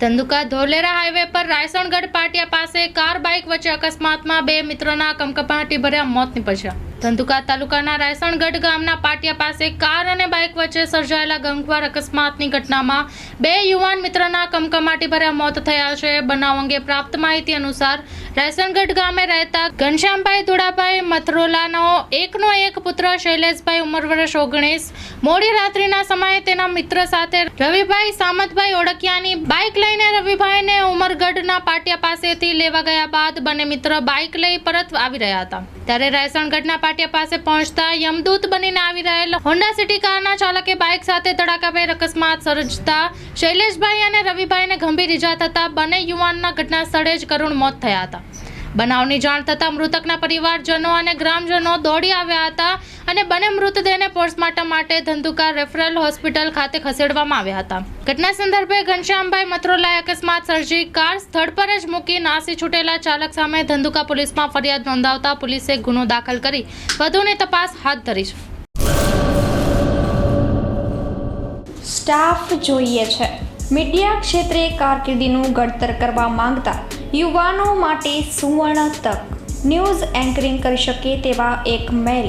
Dhandhuka Dholera highway પર રાયસણગઢ પાટિયા પાસે car bike વચ્ચે અકસ્માતમાં બે મિત્રોના કમકપાટી ભર્યા મોત નીપજ્યા. ધંધુકા તાલુકાના રાયસણગઢ ગામના પાટિયા પાસે કાર અને બાઇક વચ્ચે સર્જાયેલા ગંભીર અકસ્માતની ઘટનામાં બે યુવાન મિત્રના કમકમાટી ભર્યા મોત થયા છે. બનાવ અંગે પ્રાપ્ત માહિતી અનુસાર રાયસણગઢ ગામે રહેતા ઘનશ્યામભાઈ ધુડાભાઈ મથરોલાનો એકનો એક પુત્ર શૈલેષભાઈ ઉંમર વર્ષ ઓગણીસ, મોડી રાત્રિના સમયે તેના મિત્ર સાથે રવિભાઈ સામતભાઈ ઓળખિયાની બાઇક લઈને ઉમરગઢના પાટિયા પાસેથી લેવા ગયા બાદ બંને મિત્ર બાઇક લઈ પરત આવી રહ્યા હતા. ત્યારે રાયસણગઢના પાટિયા પાસે પહોંચતા યમદૂત બનીને આવી રહેલ હોન્ડા સિટી કારના ચાલકે બાઇક સાથે ધડાકાભેર અકસ્માત સર્જતા શૈલેષભાઈ અને રવિભાઈને ગંભીર ઈજા થતા બંને યુવાનના ઘટના સ્થળે જ કરુણ મોત થયા હતા. બનાવની જાણ થતાં મૃતકના પરિવારજનો અને ગ્રામજનો દોડી આવ્યા હતા અને બંને મૃતદેહને પોસ્ટમોર્ટમ માટે ધંધુકા રેફરલ હોસ્પિટલ ખાતે ખસેડવામાં આવ્યા હતા. ઘટના સંદર્ભે ઘનશ્યામભાઈ મથરોલાએ અકસ્માત સર્જી કાર સ્થળ પર જ મૂકી નાસી છૂટેલા ચાલક સામે ધંધુકા પોલીસમાં ફરિયાદ નોંધાવતા પોલીસે ગુનો દાખલ કરી વધુની તપાસ હાથ ધરી છે. સ્ટાફ જોઈએ છે. મીડિયા ક્ષેત્રે કારકિર્દીનું ઘડતર કરવા માંગતા યુવાનો માટે સુવર્ણ તક. ન્યૂઝ એન્કરિંગ કરી શકે તેવા એક મેલ.